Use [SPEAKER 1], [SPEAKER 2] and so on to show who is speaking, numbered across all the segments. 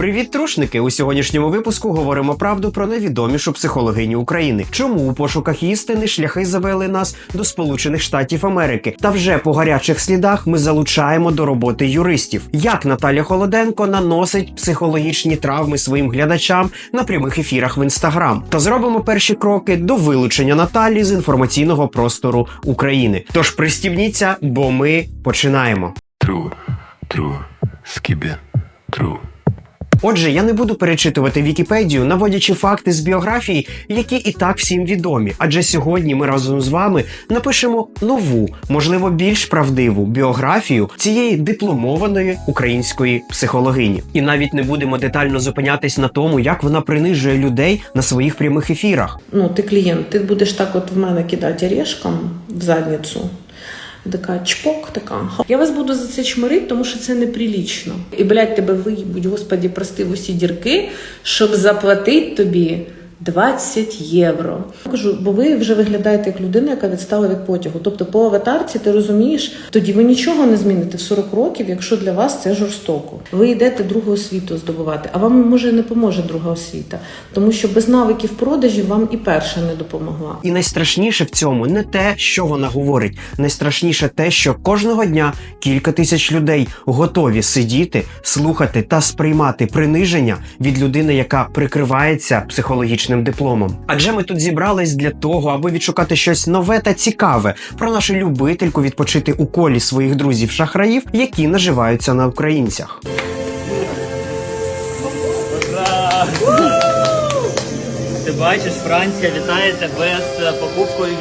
[SPEAKER 1] Привіт, трушники! У сьогоднішньому випуску говоримо правду про найвідомішу психологиню України. Чому у пошуках істини шляхи завели нас до Сполучених Штатів Америки? Та вже по гарячих слідах ми залучаємо до роботи юристів. Як Наталя Холоденко наносить психологічні травми своїм глядачам на прямих ефірах в інстаграм? Та зробимо перші кроки до вилучення Наталі з інформаційного простору України. Тож пристібніться, бо ми починаємо.
[SPEAKER 2] True, true, skibbe, true.
[SPEAKER 1] Отже, я не буду перечитувати Вікіпедію, наводячи факти з біографії, які і так всім відомі. Адже сьогодні ми разом з вами напишемо нову, можливо, більш правдиву біографію цієї дипломованої української психологині. І навіть не будемо детально зупинятись на тому, як вона принижує людей на своїх прямих ефірах.
[SPEAKER 3] ну, ти клієнт, ти будеш так от в мене кидати орешком в задницю. Така чпок, така. Я вас буду за це чмирити, тому що це неприлічно. І, блядь, тебе виїбуть, господі, прости в усі дірки, щоб заплатити тобі 20 євро. Кажу, бо ви вже виглядаєте як людина, яка відстала від потягу. Тобто по аватарці ти розумієш, тоді ви нічого не зміните в 40 років, якщо для вас це жорстоко. Ви йдете другу освіту здобувати, а вам може не поможе друга освіта, тому що без навиків продажів вам і перша не допомогла.
[SPEAKER 1] І найстрашніше в цьому не те, що вона говорить. Найстрашніше те, що кожного дня кілька тисяч людей готові сидіти, слухати та сприймати приниження від людини, яка прикривається психологічним дипломом. Адже ми тут зібрались для того, аби відшукати щось нове та цікаве про нашу любительку відпочити у колі своїх друзів-шахраїв, які наживаються на українцях.
[SPEAKER 4] Бачиш, Франція вітає тебе з покупкою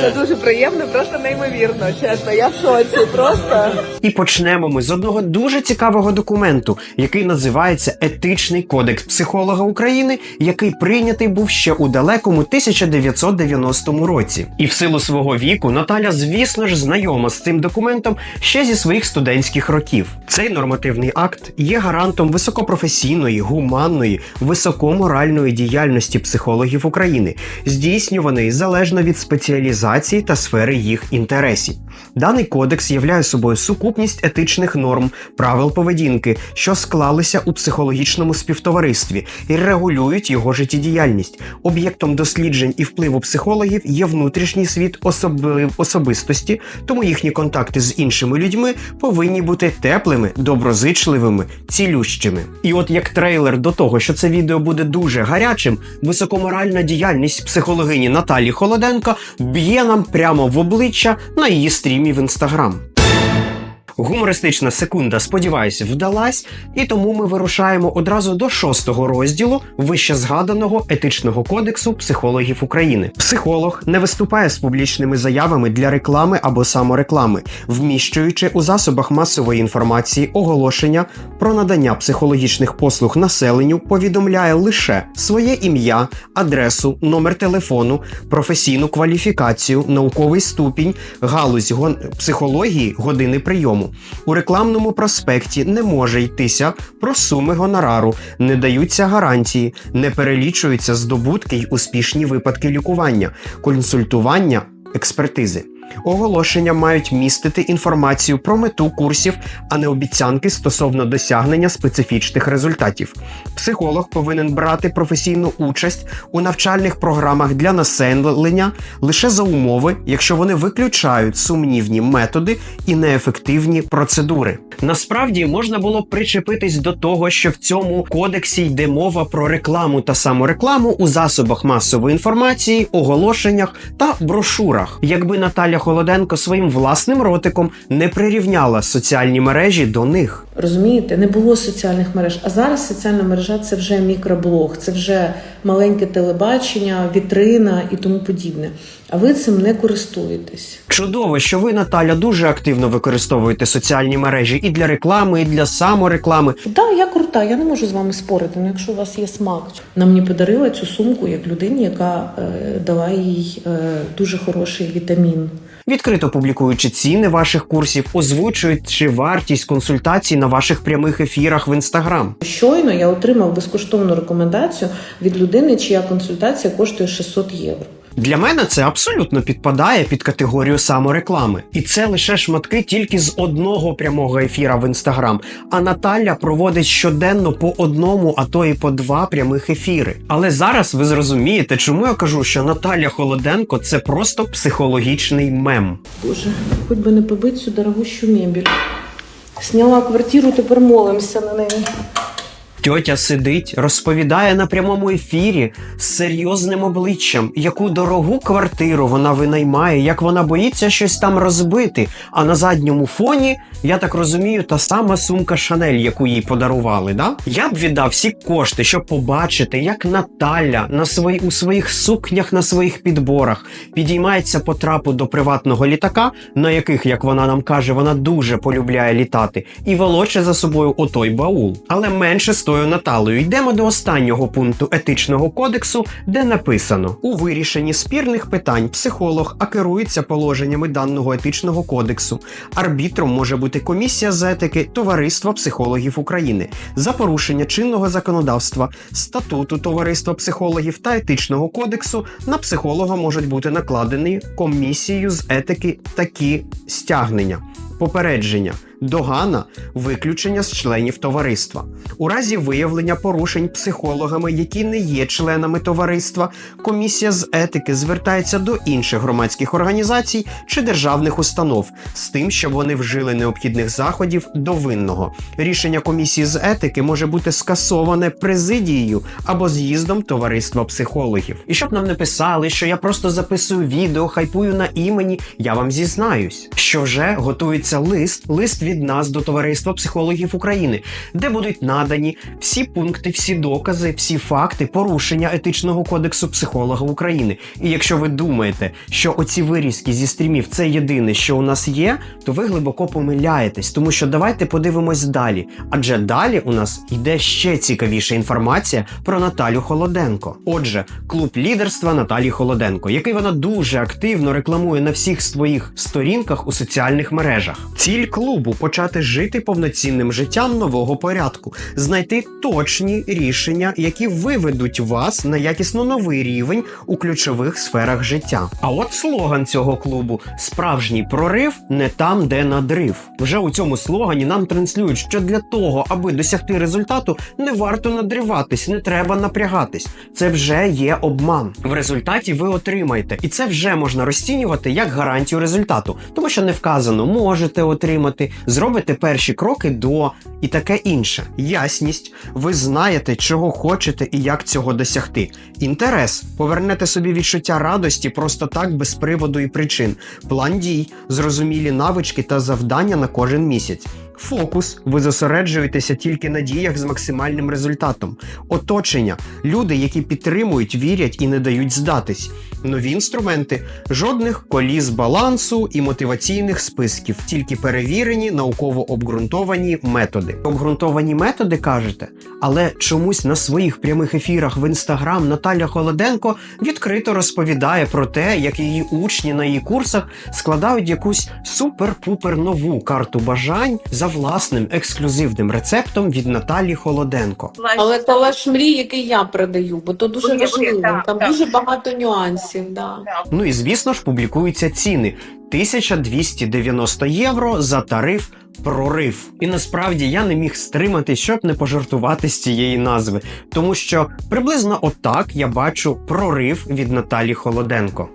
[SPEAKER 5] Це дуже приємно, просто неймовірно. Чесно, я в шоці. Просто
[SPEAKER 1] І почнемо ми з одного дуже цікавого документу, який називається Етичний кодекс психолога України, який прийнятий був ще у далекому 1990 році. І в силу свого віку Наталя, звісно ж, знайома з цим документом ще зі своїх студентських років. Цей нормативний акт є гарантом високопрофесійної, гуманної, високоморальної діяльності психологів України, здійснюваної залежно від спеціалізації та сфери їх інтересів. Даний кодекс являє собою сукупність етичних норм, правил поведінки, що склалися у психологічному співтоваристві і регулюють його життєдіяльність. Об'єктом досліджень і впливу психологів є внутрішній світ особи- особистості, тому їхні контакти з іншими людьми повинні бути теплими, доброзичливими, цілющими. І от як трейлер до того, що це відео буде дуже гарячим, високоморальна діяльність психологині Наталі Холоденко б'є нам прямо в обличчя на її стрімі в інстаграм. Гумористична секунда, сподіваюся, вдалась, і тому ми вирушаємо одразу до шостого розділу вище згаданого етичного кодексу психологів України. Психолог не виступає з публічними заявами для реклами або самореклами, вміщуючи у засобах масової інформації оголошення про надання психологічних послуг населенню, повідомляє лише своє ім'я, адресу, номер телефону, професійну кваліфікацію, науковий ступінь, галузь гон... психології, години прийому. У рекламному проспекті не може йтися про суми гонорару, не даються гарантії, не перелічуються здобутки й успішні випадки лікування, консультування, експертизи. Оголошення мають містити інформацію про мету курсів, а не обіцянки стосовно досягнення специфічних результатів. Психолог повинен брати професійну участь у навчальних програмах для населення лише за умови, якщо вони виключають сумнівні методи і неефективні процедури. Насправді можна було б причепитись до того, що в цьому кодексі йде мова про рекламу та саморекламу у засобах масової інформації, оголошеннях та брошурах. Якби Наталя Холоденко своїм власним ротиком не прирівняла соціальні мережі до них.
[SPEAKER 3] Розумієте, не було соціальних мереж. А зараз соціальна мережа це вже мікроблог, це вже маленьке телебачення, вітрина і тому подібне. А ви цим не користуєтесь.
[SPEAKER 1] Чудово, що ви, Наталя, дуже активно використовуєте соціальні мережі і для реклами, і для самореклами.
[SPEAKER 3] Да, я крута, я не можу з вами спорити. Ну, якщо у вас є смак, вона мені подарила цю сумку як людині, яка е, дала їй е, дуже хороший вітамін.
[SPEAKER 1] Відкрито публікуючи ціни ваших курсів, озвучуючи вартість консультацій на ваших прямих ефірах в інстаграм.
[SPEAKER 3] Щойно я отримав безкоштовну рекомендацію від людини, чия консультація коштує 600 євро.
[SPEAKER 1] Для мене це абсолютно підпадає під категорію самореклами. І це лише шматки тільки з одного прямого ефіра в інстаграм. А Наталя проводить щоденно по одному, а то і по два прямих ефіри. Але зараз ви зрозумієте, чому я кажу, що Наталя Холоденко це просто психологічний мем.
[SPEAKER 3] Боже, хоч би не побити цю дорогущу мебель. Сняла квартиру, тепер молимося на неї.
[SPEAKER 1] Тьотя сидить, розповідає на прямому ефірі з серйозним обличчям, яку дорогу квартиру вона винаймає, як вона боїться щось там розбити. А на задньому фоні, я так розумію, та сама сумка Шанель, яку їй подарували. Да? Я б віддав всі кошти, щоб побачити, як Наталя на свої, у своїх сукнях на своїх підборах підіймається по трапу до приватного літака, на яких, як вона нам каже, вона дуже полюбляє літати, і волоче за собою отой баул. Але менше з тою Наталею йдемо до останнього пункту етичного кодексу, де написано: у вирішенні спірних питань психолог а керується положеннями даного етичного кодексу. Арбітром може бути комісія з етики Товариства психологів України за порушення чинного законодавства, статуту Товариства психологів та етичного кодексу на психолога можуть бути накладені комісією з етики такі стягнення. Попередження, догана, виключення з членів товариства. У разі виявлення порушень психологами, які не є членами товариства, комісія з етики звертається до інших громадських організацій чи державних установ з тим, щоб вони вжили необхідних заходів до винного. Рішення комісії з етики може бути скасоване президією або з'їздом товариства психологів. І щоб нам не писали, що я просто записую відео, хайпую на імені, я вам зізнаюсь, що вже готується лист, лист від нас до товариства психологів України, де будуть надані всі пункти, всі докази, всі факти порушення етичного кодексу психолога України. І якщо ви думаєте, що оці вирізки зі стрімів це єдине, що у нас є, то ви глибоко помиляєтесь, тому що давайте подивимось далі. Адже далі у нас йде ще цікавіша інформація про Наталю Холоденко. Отже, клуб лідерства Наталі Холоденко, який вона дуже активно рекламує на всіх своїх сторінках у соціальних мережах. Ціль клубу почати жити повноцінним життям нового порядку, знайти точні рішення, які виведуть вас на якісно новий рівень у ключових сферах життя. А от слоган цього клубу справжній прорив не там, де надрив. Вже у цьому слогані нам транслюють, що для того, аби досягти результату, не варто надриватись, не треба напрягатись. Це вже є обман. В результаті ви отримаєте, і це вже можна розцінювати як гарантію результату, тому що не вказано, можете отримати, зробите перші кроки до і таке інше. Ясність, ви знаєте, чого хочете і як цього досягти. Інтерес, повернете собі відчуття радості просто так без приводу і причин. План дій, зрозумілі навички та завдання на кожен місяць. Фокус, ви зосереджуєтеся тільки на діях з максимальним результатом. Оточення, люди, які підтримують, вірять і не дають здатись. Нові інструменти, жодних коліс балансу і мотиваційних списків, тільки перевірені, науково обґрунтовані методи. Обґрунтовані методи кажете, але чомусь на своїх прямих ефірах в інстаграм Наталя Холоденко відкрито розповідає про те, як її учні на її курсах складають якусь супер-пупер нову карту бажань за власним ексклюзивним рецептом від Наталі Холоденко.
[SPEAKER 3] Але талаш мрій, який я продаю, бо то дуже важливо. Там дуже багато нюансів. Да.
[SPEAKER 1] Ну і звісно ж публікуються ціни 1290 євро за тариф. Прорив. І насправді я не міг стримати, щоб не пожартувати з цієї назви, тому що приблизно отак я бачу прорив від Наталі Холоденко.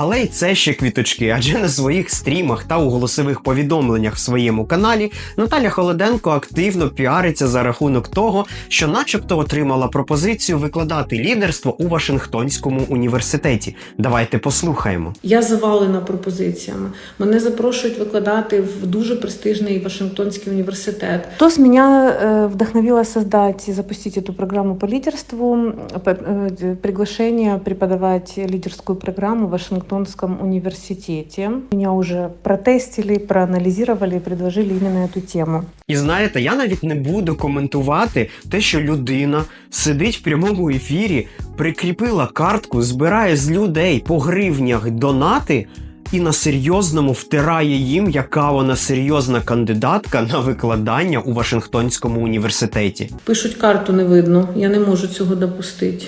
[SPEAKER 1] Але й це ще квіточки, адже на своїх стрімах та у голосових повідомленнях в своєму каналі Наталя Холоденко активно піариться за рахунок того, що, начебто, отримала пропозицію викладати лідерство у Вашингтонському університеті. Давайте послухаємо.
[SPEAKER 3] Я завалена пропозиціями. Мене запрошують викладати в дуже престижний Вашингтонський університет.
[SPEAKER 6] Что с меня э, вдохновило создать и запустить эту программу по лидерству? П- э, Приглашение преподавать лидерскую программу в Вашингтонском университете. Меня уже протестили, проанализировали и предложили именно эту тему.
[SPEAKER 1] І знаєте, я навіть не буду коментувати те, що людина сидить в прямому ефірі, прикріпила картку, збирає з людей по гривнях донати. І на серйозному втирає їм, яка вона серйозна кандидатка на викладання у Вашингтонському університеті.
[SPEAKER 3] Пишуть карту не видно. Я не можу цього допустити.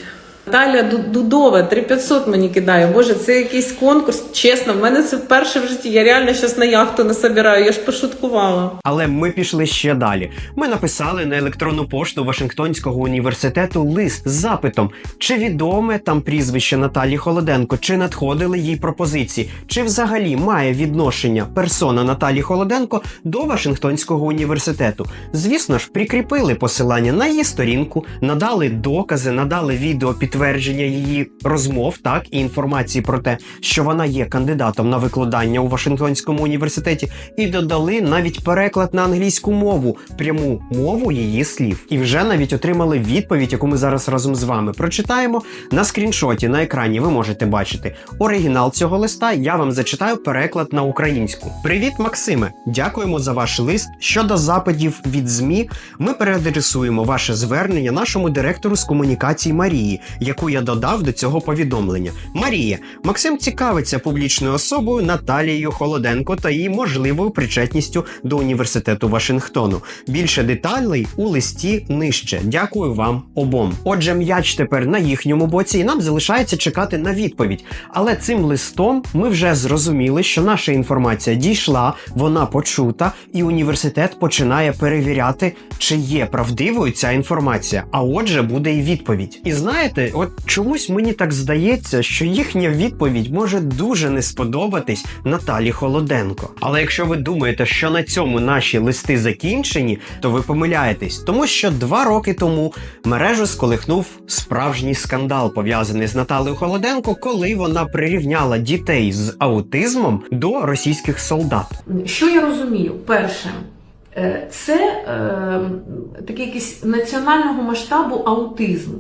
[SPEAKER 3] Наталя Ду- Дудова, 3500 мені кидає. Боже, це якийсь конкурс. Чесно, в мене це вперше в житті. Я реально зараз на яхту не собираю, я ж пошуткувала.
[SPEAKER 1] Але ми пішли ще далі. Ми написали на електронну пошту Вашингтонського університету лист з запитом, чи відоме там прізвище Наталі Холоденко, чи надходили їй пропозиції, чи взагалі має відношення персона Наталі Холоденко до Вашингтонського університету. Звісно ж, прикріпили посилання на її сторінку, надали докази, надали відео підтвердження її розмов, так і інформації про те, що вона є кандидатом на викладання у Вашингтонському університеті, і додали навіть переклад на англійську мову, пряму мову її слів. І вже навіть отримали відповідь, яку ми зараз разом з вами прочитаємо на скріншоті на екрані. Ви можете бачити оригінал цього листа. Я вам зачитаю переклад на українську. Привіт, Максиме! Дякуємо за ваш лист. Щодо запитів від ЗМІ, ми переадресуємо ваше звернення нашому директору з комунікації Марії, яку я додав до цього повідомлення. Марія, Максим цікавиться публічною особою Наталією Холоденко та її можливою причетністю до університету Вашингтону. Більше деталей у листі нижче. Дякую вам обом. Отже, м'яч тепер на їхньому боці, і нам залишається чекати на відповідь. Але цим листом ми вже зрозуміли, що наша інформація дійшла, вона почута, і університет починає перевіряти, чи є правдивою ця інформація. А отже, буде і відповідь. І знаєте, от чомусь мені так здається, що їхня відповідь може дуже не сподобатись Наталі Холоденко. Але якщо ви думаєте, що на цьому наші листи закінчені, то ви помиляєтесь, тому що два роки тому мережу сколихнув справжній скандал, пов'язаний з Наталею Холоденко, коли вона прирівняла дітей з аутизмом до російських солдат.
[SPEAKER 3] Що я розумію? Перше, е, це е, такий якийсь національного масштабу аутизм.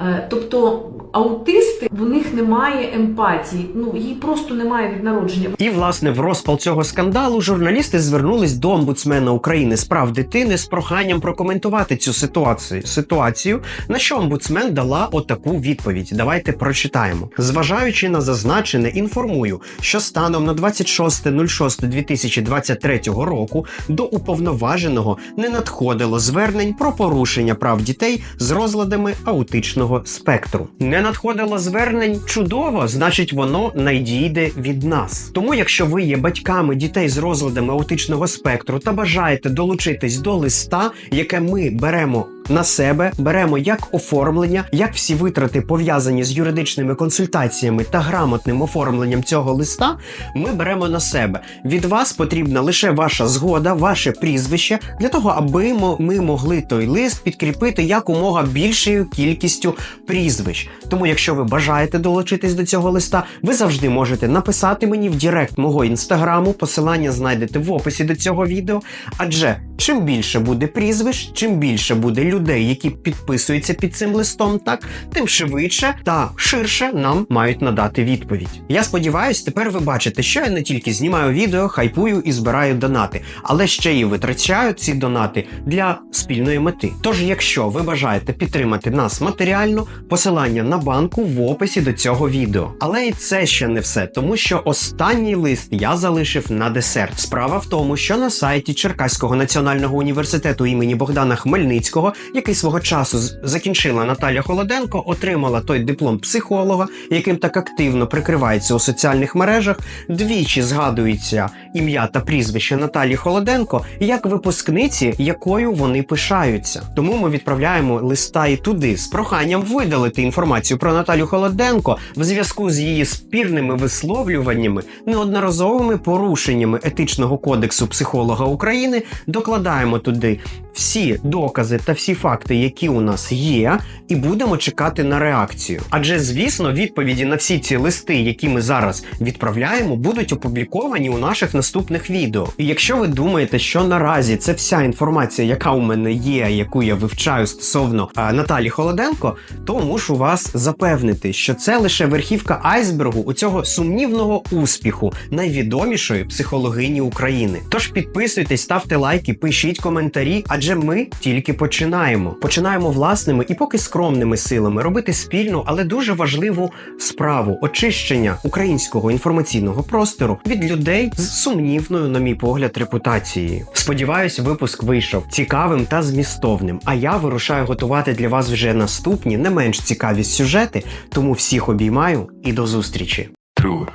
[SPEAKER 3] Е, Тобто аутисти, в них немає емпатії, ну її просто немає від народження.
[SPEAKER 1] І власне в розпал цього скандалу журналісти звернулись до омбудсмена України з прав дитини з проханням прокоментувати цю ситуацію. Ситуацію, на що омбудсмен дала отаку відповідь. Давайте прочитаємо. Зважаючи на зазначене, інформую, що станом на 26.06.2023 року до уповноваженого не надходило звернень про порушення прав дітей з розладами аутичного спектру. Не надходило звернень чудово, значить воно надійде від нас. Тому, якщо ви є батьками дітей з розладами аутичного спектру та бажаєте долучитись до листа, яке ми беремо. На себе беремо як оформлення, як всі витрати пов'язані з юридичними консультаціями та грамотним оформленням цього листа. Ми беремо на себе. Від вас потрібна лише ваша згода, ваше прізвище для того, аби ми могли той лист підкріпити якомога більшою кількістю прізвищ. Тому, якщо ви бажаєте долучитись до цього листа, ви завжди можете написати мені в Директ мого інстаграму. Посилання знайдете в описі до цього відео. Адже чим більше буде прізвищ, чим більше буде людей, які підписуються під цим листом, так тим швидше та ширше нам мають надати відповідь. Я сподіваюсь, тепер ви бачите, що я не тільки знімаю відео, хайпую і збираю донати, але ще й витрачаю ці донати для спільної мети. Тож, якщо ви бажаєте підтримати нас матеріально, посилання на банку в описі до цього відео. Але і це ще не все, тому що останній лист я залишив на десерт. Справа в тому, що на сайті Черкаського національного університету імені Богдана Хмельницького, який свого часу закінчила Наталя Холоденко, отримала той диплом психолога, яким так активно прикривається у соціальних мережах. Двічі згадується ім'я та прізвище Наталі Холоденко як випускниці, якою вони пишаються. Тому ми відправляємо листа і туди з проханням видалити інформацію про Наталю Холоденко в зв'язку з її спірними висловлюваннями, неодноразовими порушеннями етичного кодексу психолога України. Докладаємо туди всі докази та всі факти, які у нас є, і будемо чекати на реакцію. Адже, звісно, відповіді на всі ці листи, які ми зараз відправляємо, будуть опубліковані у наших наступних відео. І якщо ви думаєте, що наразі це вся інформація, яка у мене є, яку я вивчаю стосовно а, Наталі Холоденко, то мушу вас запевнити, що це лише верхівка айсбергу у цього сумнівного успіху найвідомішої психологині України. Тож підписуйтесь, ставте лайки, пишіть коментарі, адже ми тільки починаємо. Починаємо власними і поки скромними силами робити спільну, але дуже важливу справу очищення українського інформаційного простору від людей з сумнівною, на мій погляд, репутацією. Сподіваюсь, випуск вийшов цікавим та змістовним. А я вирушаю готувати для вас вже наступні, не менш цікаві сюжети. Тому всіх обіймаю і до зустрічі.
[SPEAKER 2] True,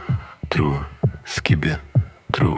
[SPEAKER 2] true, skibbe, true.